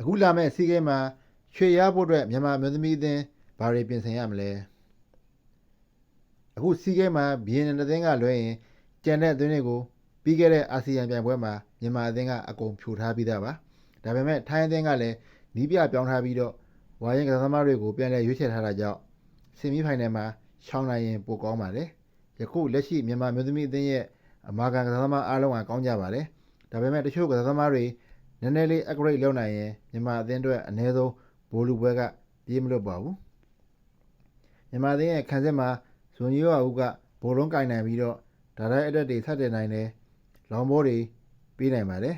အခုလာမယ့်စီးကဲမှာရွှေရဖို့အတွက်မြန်မာအမျိုးသမီးအသင်းဘာတွေပြင်ဆင်ရမလဲအခုစီးကဲမှာဘီယန်အသင်းကလွှဲရင်ကြံတဲ့အသင်းတွေကိုပြီးခဲ့တဲ့အာဆီယံပြိုင်ပွဲမှာမြန်မာအသင်းကအကုန်ဖြိုထားပြီးသားပါဒါပေမဲ့ထိုင်းအသင်းကလည်းနီးပြပြောင်းထားပြီးတော့ဝါရင်ကစားသမားတွေကိုပြန်လည်ရွေးချယ်ထားတာကြောင့်ဆီမီဖိုင်နယ်မှာရှောင်းနိုင်ရင်ပိုကောင်းပါတယ်ယခုလက်ရှိမြန်မာအမျိုးသမီးအသင်းရဲ့အမာခံကစားသမားအားလုံးကကောင်းကြပါတယ်ဒါပေမဲ့တချို့ကစားသမားတွေ နည်းနည်းလေး upgrade လုပ်နိုင်ရင်မြန်မာအသင်းအတွက်အနည်းဆုံးဘိုးလူပွဲကပြေးမလွတ်ပါဘူးမြန်မာအသင်းရဲ့ခံစစ်မှာဇွန်ကြီးရောဦးကဘိုလုံးကင်နိုင်ပြီးတော့ဒါရိုက်အတက်တွေဆက်တင်နိုင်တယ်လောင်ဘောတွေပေးနိုင်ပါတယ်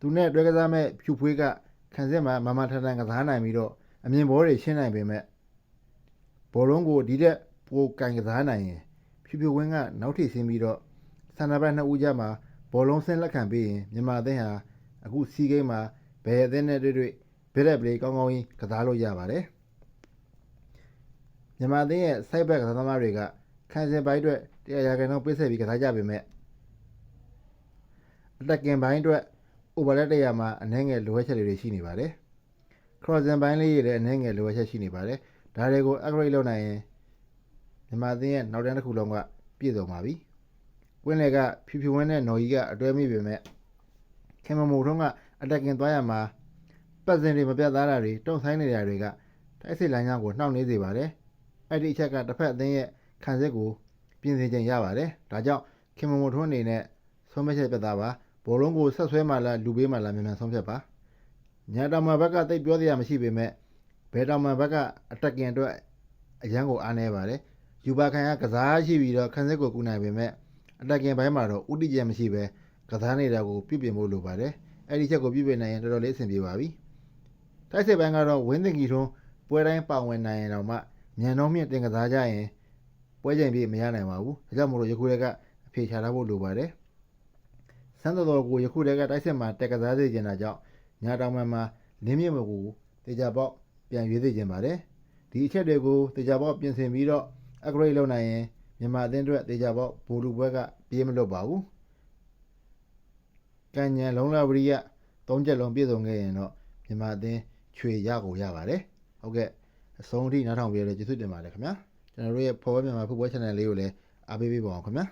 သူနဲ့တွဲကစားမဲ့ဖြူဖွေးကခံစစ်မှာမမထန်ထန်ကစားနိုင်ပြီးတော့အမြင်ဘောတွေရှင်းနိုင်ပေမဲ့ဘောလုံးကိုဒီတက်ပိုကင်ကစားနိုင်ရင်ဖြူဖြူဝင်းကနောက်ထိဆင်းပြီးတော့ဆန္ဒဘက်နှစ်ဦးကြားမှာဘောလုံးဆင်းလက်ခံပေးရင်မြန်မာအသင်းဟာ အခုစီးကိန်းမှာဘယ်အသင်းနဲ့တွေ့တွေ့ဘက်လက်ပလေးကောင်းကောင်းကြီးကစားလို့ရပါတယ်မြန်မာအသင်းရဲ့ side back ကစားသမားတွေကခံစင်ပိုင်းအတွက်တရားရကန်တော့ပြည့်စက်ပြီးကစားကြပေမဲ့အတက်ကင်ပိုင်းအတွက် overlap တရားမှာအနှဲငယ်လိုအပ်ချက်တွေရှိနေပါတယ် crossing ပိုင်းလေးတွေလည်းအနှဲငယ်လိုအပ်ချက်ရှိနေပါတယ်ဒါတွေကို upgrade လုပ်နိုင်ရင်မြန်မာအသင်းရဲ့နောက်တန်းတစ်ခုလုံးကပြည့်စုံပါပြီကွင်းလေကဖြူဖြူဝင်းနဲ့နော်ကြီးကအတွဲမိပေမဲ့ ခင်မမိုထုံးကအတက်ကင်သွားရမှာပတ်စင်တွေမပြတ်သားတာတွေတုံဆိုင်နေတာတွေကတိုက်စစ်လိုင်းကြောင်းကိုနှောင့်နှေးစေပါတယ်။အဲ့ဒီအချက်ကတစ်ဖက်အသင်းရဲ့ခံစစ်ကိုပြင်ဆင်ခြင်းရပါတယ်။ဒါကြောင့်ခင်မမိုထုံးအနေနဲ့ဆုံးဖြတ်ချက်ပြတ်သားပါဘောလုံးကိုဆက်ဆွဲမှလားလူပေးမှလားမြန်မြန်ဆုံးဖြတ်ပါ။ညာတောင်မဘက်ကတိတ်ပြောစရာမရှိပေမဲ့ဘယ်တောင်မဘက်ကအတက်ကင်အတွက်အရန်ကိုအားနေပါတယ်။ယူပါခံကကစားရှိပြီးတော့ခံစစ်ကိုကူနိုင်ပေမဲ့အတက်ကင်ပိုင်းမှာတော့ဥတီကျန်မရှိပဲ ကစားနေတာကိုပြုပြင်ဖို့လိုပါတယ်။အဲ့ဒီချက်ကိုပြုပြင်နိုင်ရင်တော်တော်လေးအဆင်ပြေပါပြီ။တိုက်စစ်ပိုင်းကတော့ဝင်းသင်ကီထွန်းပွဲတိုင်းပါဝင်နိုင်ရင်တော့မှညံတော့မြင့်တင်ကစားကြရင်ပွဲချိန်ပြည့်မရနိုင်ပါဘူး။ဒါကြောင့်မို့လို့ယခုတည်းကအဖေချထားဖို့လိုပါတယ်။စမ်းတော်တော်ကိုယခုတည်းကတိုက်စစ်မှာတက်ကစားစေချင်တာကြောင့်ညာတောင်မှန်မှာလင်းမြင့်မကူတေချာပေါက်ပြန်ရွေးစေချင်ပါတယ်။ဒီအချက်တွေကိုတေချာပေါက်ပြင်ဆင်ပြီးတော့ upgrade လုပ်နိုင်ရင်မြန်မာအသင်းအတွက်တေချာပေါက်ဘူလူပွဲကပြေးမလွတ်ပါဘူး။ ကံညံလုံးလာဝရိယသုံးချက်လုံးပြည့်စုံခဲ့ရင်တော့မြန်မာအသင်းချွေရကိုရပါတယ်ဟုတ်ကဲ့အဆုံးအထိနားထောင်ပြရတဲ့ကျေးဇူးတင်ပါတယ်ခင်ဗျာကျွန်တော်တို့ရဲ့ဖော်ဝဲမြန်မာဖုတ်ပွဲ channel လေးကိုလည်းအားပေးပေးပါအောင်ခင်ဗျာ